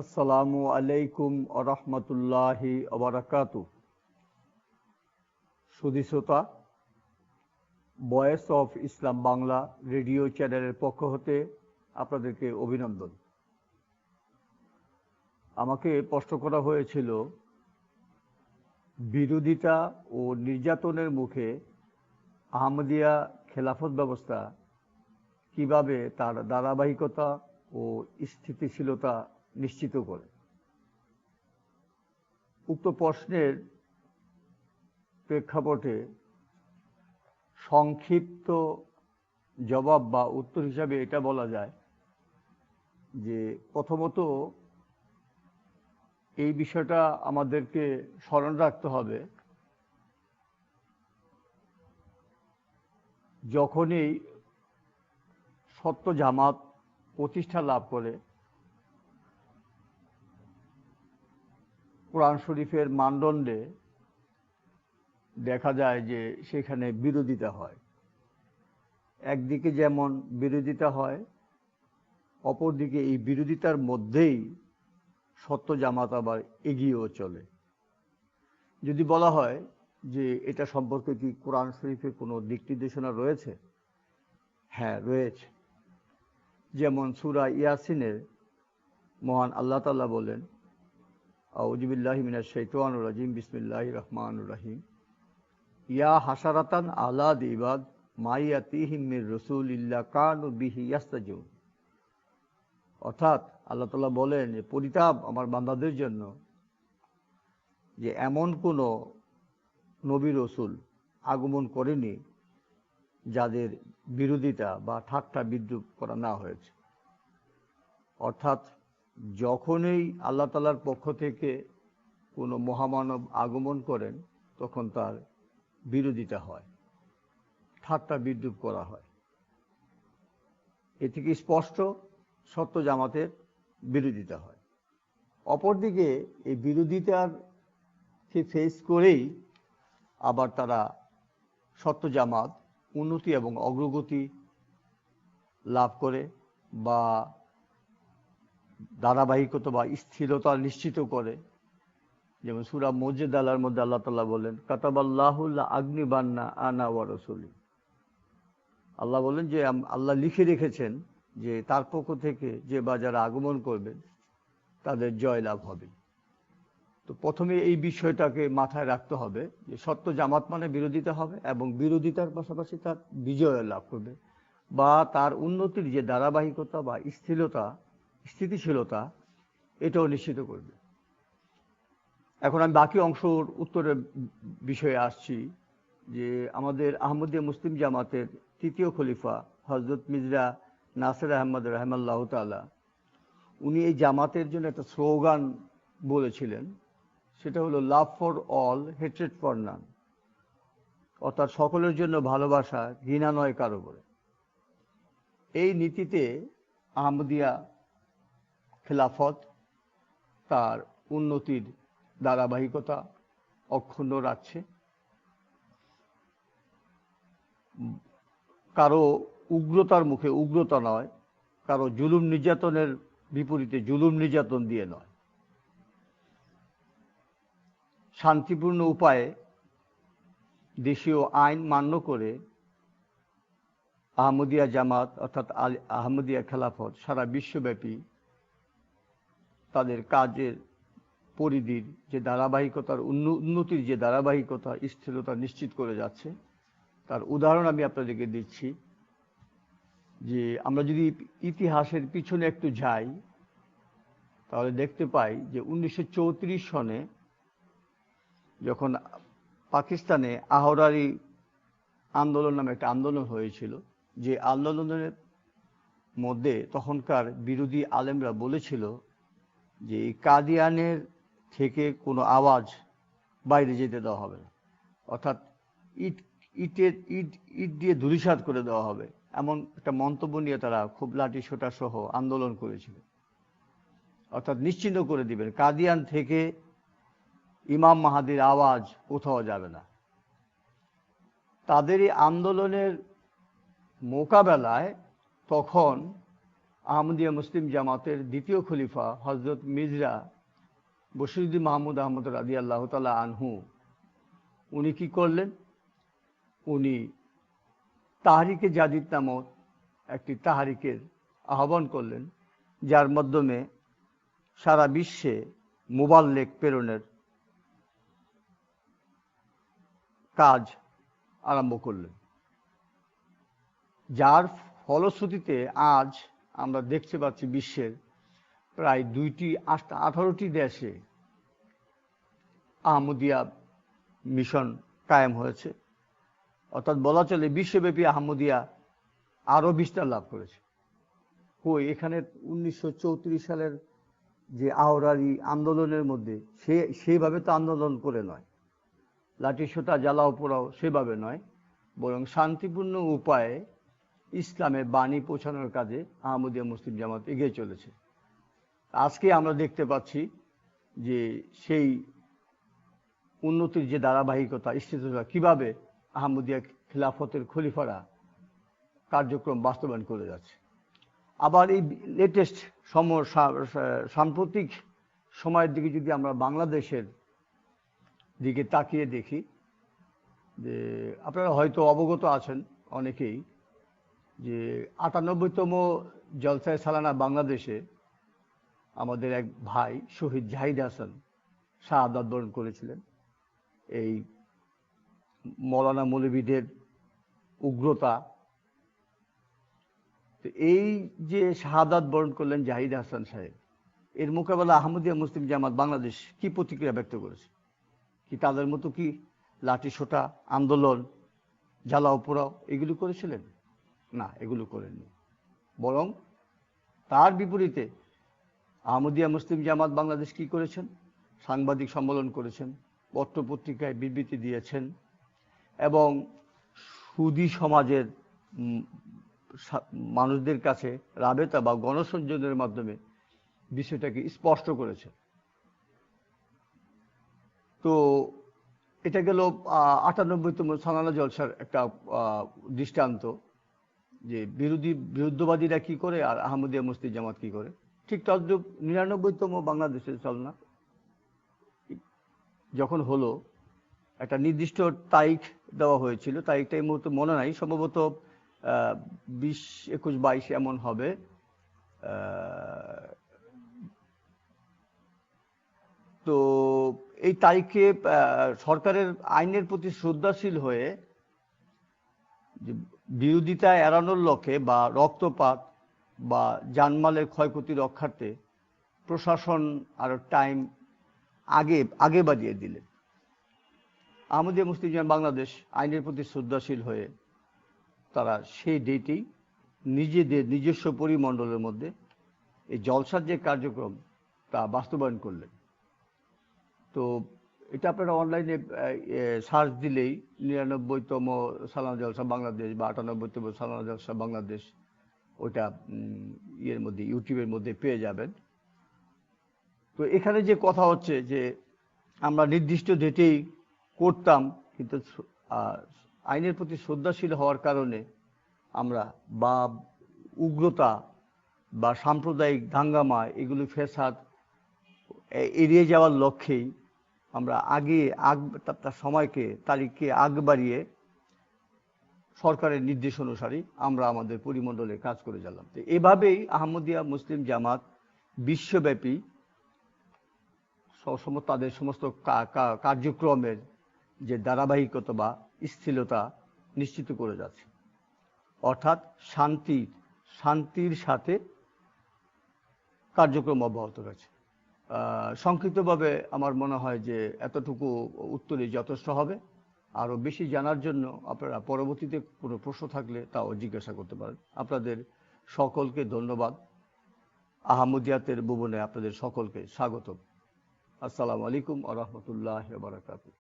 আসসালামু আলাইকুম আরহামতুল্লাহি আবরাকাত সুদীশ্রোতা voice of Islam Bangla radio চ্যানেলের পক্ষ হতে আপনাদেরকে অভিনন্দন। আমাকে প্রশ্ন করা হয়েছিল, বিরোধিতা ও নির্যাতনের মুখে আহমদিয়া খেলাফত ব্যবস্থা কীভাবে তার ধারাবাহিকতা ও স্থিতিশীলতা নিশ্চিত করে। উক্ত প্রশ্নের প্রেক্ষাপটে সংক্ষিপ্ত জবাব বা উত্তর হিসাবে এটা বলা যায় যে প্রথমত এই বিষয়টা আমাদেরকে স্মরণ রাখতে হবে। যখনই সত্য জামাত প্রতিষ্ঠা লাভ করে কোরআন শরীফের মানদণ্ডে দেখা যায় যে সেখানে বিরোধিতা হয়। একদিকে যেমন বিরোধিতা হয়, অপরদিকে এই বিরোধিতার মধ্যেই সত্য জামাত আবার এগিয়েও চলে। যদি বলা হয় যে এটা সম্পর্কে কি কোরআন শরীফে কোনো দিক নির্দেশনা রয়েছে? হ্যাঁ রয়েছে। যেমন সুরা ইয়াসিনের মহান আল্লাহ তাল্লাহ বলেন ইয়া হাসারাতান আলা দিবাদ মাইয়াতিহিম মির কানু বিহি অর্থাৎ আল্লাহ বলেন যে, পরিতাপ আমার বান্দাদের জন্য যে এমন কোনো নবী রসুল আগমন করেনি যাদের বিরোধিতা বা ঠাট্টা বিদ্রুপ করা না হয়েছে। অর্থাৎ যখনই আল্লাহ তালার পক্ষ থেকে কোনো মহামানব আগমন করেন, তখন তার বিরোধিতা হয়, ঠাট্টা বিদ্রুপ করা হয়। এ থেকে স্পষ্ট সত্য জামাতের বিরোধিতা হয়। অপরদিকে এই বিরোধিতার ফেস করেই আবার তারা সত্য জামাত উন্নতি এবং অগ্রগতি লাভ করে বা ধারাবাহিকতা বা স্থিরতা নিশ্চিত করে। যেমন সুরা মসজিদ আল্লাহর মধ্যে আল্লাহ তাল্লাহ বলেন কাতাবাল্লাহুল্লাহ আগ্নি বান্না আনা ওয়া রসুলি। আল্লাহ বলেন যে আল্লাহ লিখে রেখেছেন যে, তার পক্ষ থেকে যে বা যারা আগমন করবেন, তাদের জয় লাভ হবে। তো প্রথমে এই বিষয়টাকে মাথায় রাখতে হবে যে, সত্য জামাত মানে বিরোধিতা হবে এবং বিরোধিতার পাশাপাশি তার বিজয় লাভ করবে বা তার উন্নতির যে ধারাবাহিকতা বা স্থিরতা স্থিতিশীলতা এটাও নিশ্চিত করবে। এখন আমি বাকি অংশর উত্তরের বিষয়ে আসছি যে আমাদের আহমদিয়া মুসলিম জামাতের তৃতীয় খলিফা হজরত মিজরা নাসের আহমদ রহমাল্লাহ তালা উনি এই জামাতের জন্য একটা স্লোগান বলেছিলেন, সেটা হলো love for all hatred for none অর্থাৎ সকলের জন্য ভালোবাসা ঘৃণা নয় কারও করে এই নীতিতে আহমদিয়া খেলাফত, তার উন্নতির ধারাবাহিকতা অক্ষুণ্ণ রাখছে। কারও উগ্রতার মুখে উগ্রতা নয়, কারও জুলুম নির্যাতনের বিপরীতে জুলুম নির্যাতন দিয়ে নয়। শান্তিপূর্ণ উপায়ে দেশীয় আইন মান্য করে আহমদিয়া জামাত অর্থাৎ আহমদিয়া খেলাফত সারা বিশ্বব্যাপী তাদের কাজের পরিধির যে ধারাবাহিকতার উন্নতির যে ধারাবাহিকতা, স্থিরতা নিশ্চিত করে যাচ্ছে। তার উদাহরণ আমি আপনাদেরকে দিচ্ছি যে আমরা যদি ইতিহাসের পিছনে একটু যাই, তাহলে দেখতে পাই যে উনিশশো চৌত্রিশ সনে যখন পাকিস্তানে আহরারি আন্দোলন নামে একটা আন্দোলন হয়েছিল, যে আন্দোলনের মধ্যে তখনকার বিরোধী আলেমরা বলেছিল যে এই কাদিয়ানের থেকে কোনো আওয়াজ বাইরে যেতে দেওয়া হবে না। অর্থাৎ ইট, ইটের, ইট ইট দিয়ে ধুলিসাত করে দেওয়া হবে। এমন একটা মন্তব্য নিয়ে তারা খুব লাঠি সোটা সহ আন্দোলন করেছিল। অর্থাৎ নিশ্চিন্ত করে দিবেন, কাদিয়ান থেকে ইমাম মাহাদির আওয়াজ কোথাও যাবে না। তাদের এই আন্দোলনের মোকাবেলায় তখন আহমদিয়া মুসলিম জামাতের দ্বিতীয় খলিফা হজরত মির্জা বশিরুদ্দিন মাহমুদ আহমদ রাদি আল্লাহ তালা আনহু। উনি কি করলেন? উনি তাহারিকে জাদিদ নামক একটি তাহারিকের আহ্বান করলেন, যার মাধ্যমে সারা বিশ্বে মোবাইল লেক প্রেরণের কাজ আরম্ভ করলেন। যার ফলশ্রুতিতে আজ আমরা দেখতে পাচ্ছি বিশ্বের প্রায় দুইটি আঠারোটি দেশে আহমদিয়া মিশন কায়েম হয়েছে। অর্থাৎ বলা চলে বিশ্বব্যাপী আহমদিয়া আরও বিস্তার লাভ করেছে। কই, এখানে উনিশশো চৌত্রিশ সালের যে আহরারি আন্দোলনের মধ্যে সে, সেইভাবে তো আন্দোলন করে নয়। লাঠি সোটা জ্বালাও পোড়াও সেভাবে নয়। বরং শান্তিপূর্ণ উপায়ে ইসলামের বাণী পৌঁছানোর কাজে আহমদিয়া মুসলিম জামাত এগিয়ে চলেছে। আজকে আমরা দেখতে পাচ্ছি যে সেই উন্নতির যে ধারাবাহিকতা স্থিততা কীভাবে আহমদিয়া খিলাফতের খলিফারা কার্যক্রম বাস্তবায়ন করে যাচ্ছে। আবার এই লেটেস্ট সম সাম্প্রতিক সময়ের দিকে যদি আমরা বাংলাদেশের দিকে তাকিয়ে দেখি, যে আপনারা হয়তো অবগত আছেন অনেকেই যে আটানব্বইতম জলসায় সালানা বাংলাদেশে আমাদের এক ভাই শহীদ জাহিদ হাসান শাহাদাত বরণ করেছিলেন। এই মৌলানা মৌলবীদের উগ্রতা। তো এই যে শাহাদাত বরণ করলেন জাহিদ হাসান সাহেব, এর মোকাবেলা আহমদিয়া মুসলিম জামাত বাংলাদেশ কি প্রতিক্রিয়া ব্যক্ত করেছে? কি তাদের মতো কি লাঠি সোটা আন্দোলন, জ্বালাও পোড়াও এগুলো করেছিলেন? না, এগুলো করেননি। বরং তার বিপরীতে আহমদিয়া মুসলিম জামাত বাংলাদেশ কি করেছেন? সাংবাদিক সম্মেলন করেছেন পত্র পত্রিকায় বিবৃতি দিয়েছেন এবং সুদী সমাজের মানুষদের কাছে রাবেতা বা গণসংযোগের মাধ্যমে বিষয়টাকে স্পষ্ট করেছে তো এটা গেল আটানব্বইতম সালানা জলসার একটা দৃষ্টান্ত। যে বিরোধী, বিরুদ্ধবাদীরা কি করে আর আহমদিয়া মুস্তি জামাত কি করে? ঠিক তদ্রুপ নিরানব্বইতম বাংলাদেশের চলনা যখন হলো, একটা নির্দিষ্ট তারিখ দেওয়া হয়েছিল। তারিখটা এই মুহূর্তে মনে নাই। সম্ভবত বিশ একুশ বাইশ এমন হবে। তো এই তারিখে সরকারের আইনের প্রতি শ্রদ্ধাশীল হয়ে বিরোধিতা এড়ানোর লক্ষ্যে বা রক্তপাত বা জানমালের ক্ষয়ক্ষতি রক্ষার্থে প্রশাসন আরও টাইম আগে আগে বাড়িয়ে দিলেন। আহমদিয়া মুসলিম বাংলাদেশ আইনের প্রতি শ্রদ্ধাশীল হয়ে তারা সেই ডেটেই নিজেদের নিজস্ব পরিমণ্ডলের মধ্যে এই জলসার যে কার্যক্রম তা বাস্তবায়ন করলেন। তো এটা আপনারা অনলাইনে সার্চ দিলেই নিরানব্বইতম সালানা জলসা বাংলাদেশ বা আটানব্বইতম সালানা জলসা বাংলাদেশ ওটা ইয়ের মধ্যে, ইউটিউবের মধ্যে পেয়ে যাবেন। তো এখানে যে কথা হচ্ছে যে আমরা নির্দিষ্ট ডেটেই করতাম, কিন্তু আইনের প্রতি শ্রদ্ধাশীল হওয়ার কারণে আমরা বা উগ্রতা বা সাম্প্রদায়িক দাঙ্গামা, এগুলো ফেসাদ এড়িয়ে যাওয়ার লক্ষ্যেই আমরা আগে আগ তার সময়কে, তারিখকে আগ বাড়িয়ে সরকারের নির্দেশ অনুসারে আমরা আমাদের পরিমণ্ডলে কাজ করে গেলাম তো এভাবেই আহমদিয়া মুসলিম জামাত বিশ্বব্যাপী তাদের সমস্ত কার্যক্রমের যে ধারাবাহিকতা বা স্থিরতা নিশ্চিত করে যাচ্ছে। অর্থাৎ শান্তি শান্তির সাথে কার্যক্রম অব্যাহত রয়েছে। সংক্ষিপ্তভাবে আমার মনে হয় যে এতটুকু উত্তরই যথেষ্ট হবে। আরও বেশি জানার জন্য আপনারা পরবর্তীতে কোনো প্রশ্ন থাকলে তাও জিজ্ঞাসা করতে পারেন। আপনাদের সকলকে ধন্যবাদ। আহমদিয়াতের ভুবনে আপনাদের সকলকে স্বাগত আসসালামু আলাইকুম আ রহমতুল্লাহ বারাকাতু